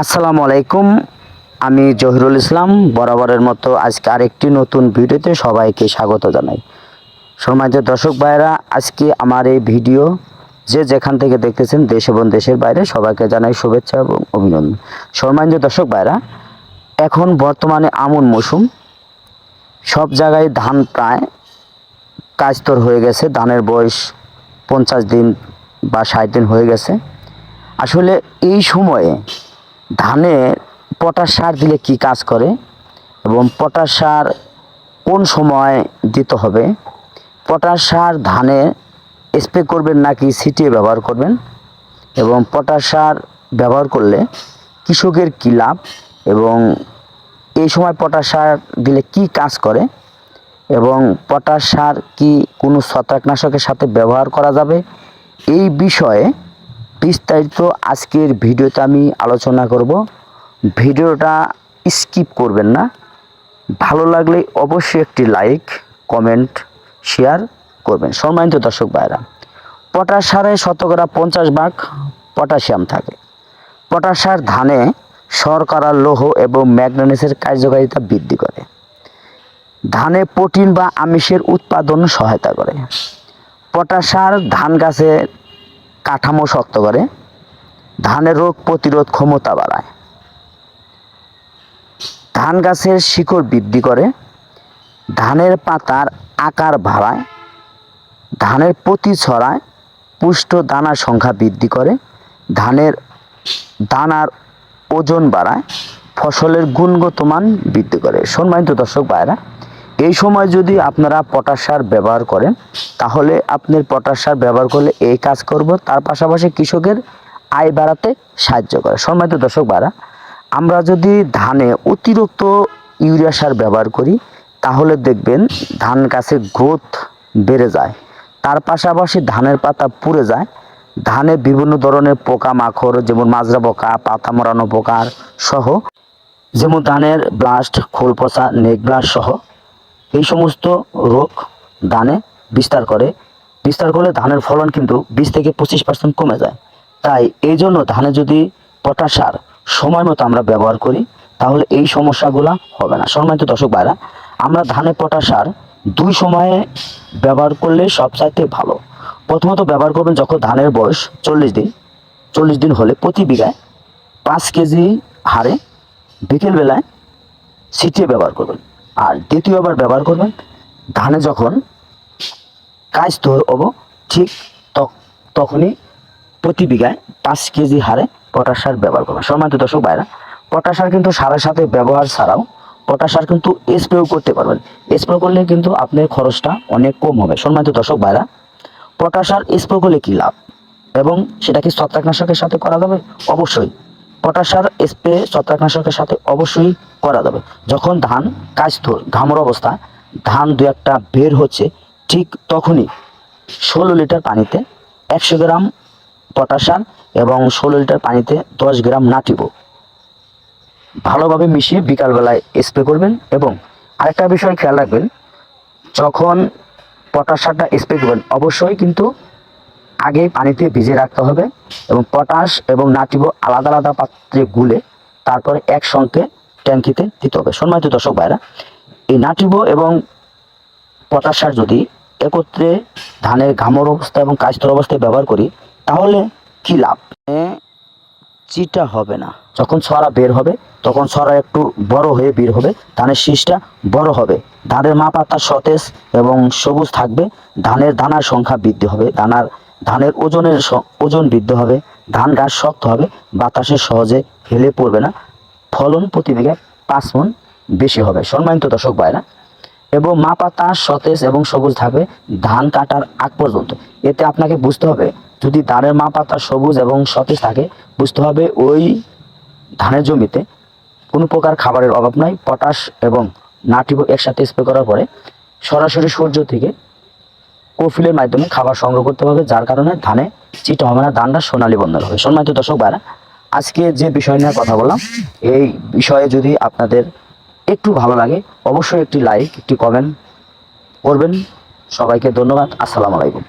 আসসালামু আলাইকুম। আমি জহিরুল ইসলাম, বরাবরের মতো আজকে আরেকটি নতুন ভিডিওতে সবাইকে স্বাগত জানাই। সম্মানিত দর্শক ভাইরা আজকে আমার এই ভিডিও যে যেখান থেকে দেখতেছেন দেশ এবং দেশের বাইরে সবাইকে জানাই শুভেচ্ছা এবং অভিনন্দন। সম্মানিত দর্শক ভাইরা এখন বর্তমানে আমন মৌসুম। সব জায়গায় ধান প্রায় কাজতর হয়ে গেছে, ধানের বয়স পঞ্চাশ দিন বা ষাট দিন হয়ে গেছে। আসলে এই সময়ে ধানে পটাশ সার দিলে কি কাজ করে এবং পটাশ সার কোন সময় দিতে হবে? পটাশ সার ধানে স্প্রে করবেন নাকি ছিটিয়ে ব্যবহার করবেন? এবং পটাশ সার ব্যবহার করলে কৃষকের কী লাভ? এবং এই সময় পটাশ সার দিলে কি কাজ করে? এবং পটাশ সার কি কোনো ছত্রাকনাশকের সাথে ব্যবহার করা যাবে? এই বিষয়ে বিস্তারিত আজকের ভিডিওতে আমি আলোচনা করব। ভিডিওটা স্কিপ করবেন না। ভালো লাগলে অবশ্যই একটি লাইক, কমেন্ট, শেয়ার করবেন। সম্মানিত দর্শক ভাইরা পটাশ সারে শতকরা পঞ্চাশ ভাগ পটাশিয়াম থাকে। পটাশ সার ধানে শর্করা, লৌহ এবং ম্যাগনেসিসের কার্যকারিতা বৃদ্ধি করে। ধানে প্রোটিন বা আমিষের উৎপাদন সহায়তা করে। পটাশ সার ধান গাছের কাঠামো শক্ত করে ধানের রোগ প্রতিরোধ ক্ষমতা বাড়ায়। ধান গাছের শিকড় বৃদ্ধি করে, ধানের পাতার আকার বাড়ায়, ধানের প্রতি ছড়ায় পুষ্ট দানার সংখ্যা বৃদ্ধি করে, ধানের দানার ওজন বাড়ায়, ফসলের গুণগত মান বৃদ্ধি করে। সম্মানিত দর্শক ভাইরা এই সময় যদি আপনারা পটাশ সার ব্যবহার করেন, তাহলে আপনি পটাশ সার ব্যবহার করলে এই কাজ করব। তার পাশাপাশি কৃষকের আয় বাড়াতে সাহায্য করে। সম্মানিত দর্শক ভাইরা, আমরা যদি ধানে অতিরিক্ত ইউরিয়া সার ব্যবহার করি, তাহলে দেখবেন ধান গাছের গ্রোথ বেড়ে যায়। তার পাশাপাশি ধানের পাতা পুড়ে যায়। ধানে বিভিন্ন ধরনের পোকা মাকড় যেমন মাজরা পোকা, পাতা মরানো পোকার সহ, যেমন ধানের ব্লাস্ট খোল পচা নেক ব্লাস্ট সহ এই সমস্ত রোগ ধানে বিস্তার করে। বিস্তার করলে ধানের ফলন কিন্তু বিশ থেকে পঁচিশ পার্সেন্ট কমে যায়। তাই এই জন্য ধানে যদি পটাশ সার সময় মতো আমরা ব্যবহার করি, তাহলে এই সমস্যাগুলো হবে না। সম্মানিত দর্শক ভাইরা, আমরা ধানে পটাশ সার দুই সময়ে ব্যবহার করলে সবচাইতে ভালো। প্রথমত ব্যবহার করবেন যখন ধানের বয়স চল্লিশ দিন। চল্লিশ দিন হলে প্রতি বিঘায় পাঁচ কেজি হারে বিকেলবেলায় ছিটিয়ে ব্যবহার করবেন। আর দ্বিতীয়বার ব্যবহার করবেন। ধানে যখন কাজ তোর হব ঠিক তখ- তখনই প্রতি বিঘায় পাঁচ কেজি হারে পটাশ সার ব্যবহার করবেন। সম্মানিত দর্শক ভাইরা, পটাশ সার কিন্তু সারের সাথে ব্যবহার ছাড়াও পটাশ সার কিন্তু স্প্রেও করতে পারবেন। স্প্রে করলে কিন্তু আপনার খরচটা অনেক কম হবে। সম্মানিত দর্শক ভাইরা, পটাশ সার স্প্রে করলে কী লাভ? এবং সেটা কি ছত্রাকনাশকের সাথে করা যাবে? অবশ্যই। পটাশ সার স্প্রে ছত্রাকনাশকের সাথে অবশ্যই করা যাবে। যখন ধান কাজথোর ঘামর অবস্থা, ধান দু একটা বের হচ্ছে, ঠিক তখনই ষোলো লিটার পানিতে একশো গ্রাম পটাশ সার এবং ষোলো লিটার পানিতে দশ গ্রাম নাটিব। ভালোভাবে মিশিয়ে বিকালবেলায় স্প্রে করবেন এবং আরেকটা বিষয় খেয়াল রাখবেন, যখন পটাশ সারটা স্প্রে করবেন, অবশ্যই কিন্তু আগে পানিতে ভিজে রাখতে হবে এবং পটাশ এবং নাটিব আলাদা আলাদা পাত্রে গুলে তারপরে একসঙ্গে ট্যাঙ্কিতে দিতে হবে। সম্মানিত দর্শক ভাইরা এই নাটিব এবং পটাশ সার যদি একত্রে ধানের ঘামর অবস্থা এবং কাস্তর অবস্থায় ব্যবহার করি, তাহলে কি লাভ? চিটা হবে না। যখন ছড়া বের হবে, তখন ছড়া একটু বড় হয়ে বের হবে, ধানের শীষটা বড় হবে। ধানের মা পাতা সতেজ এবং সবুজ থাকবে, ধানের দানার সংখ্যা বৃদ্ধি হবে, দানার ধানের ওজনের ওজন বৃদ্ধি হবে, ধান গাছ শক্ত হবে, বাতাসে সহজে হেলে পড়বে না, ফলন প্রতি বিঘায় পাঁচ মন বেশি হবে। সম্মানিত দর্শক ভাইরা এবং মা পাতা সতেজ এবং সবুজ থাকবে ধান কাটার আগ পর্যন্ত। এতে আপনাকে বুঝতে হবে, যদি ধানের মা পাতা সবুজ এবং সতেজ থাকে, বুঝতে হবে ওই ধানের জমিতে কোনো প্রকার খাবারের অভাব নাই, পটাশ এবং নাটিব একসাথে স্প্রে করার পরে সরাসরি সূর্য থেকে কফিলের মাধ্যমে খাবার সংগ্রহ করতে হবে, যার কারণে ধানে চিটা হবে না ধানটা সোনালী বন্ধন হবে। সম্মানিত দর্শক ভাইরা আজকে যে বিষয় নিয়ে কথা বললাম, এই বিষয়ে যদি আপনাদের একটু ভালো লাগে, অবশ্যই একটি লাইক একটি কমেন্ট করবেন। সবাইকে ধন্যবাদ, আসসালামু আলাইকুম।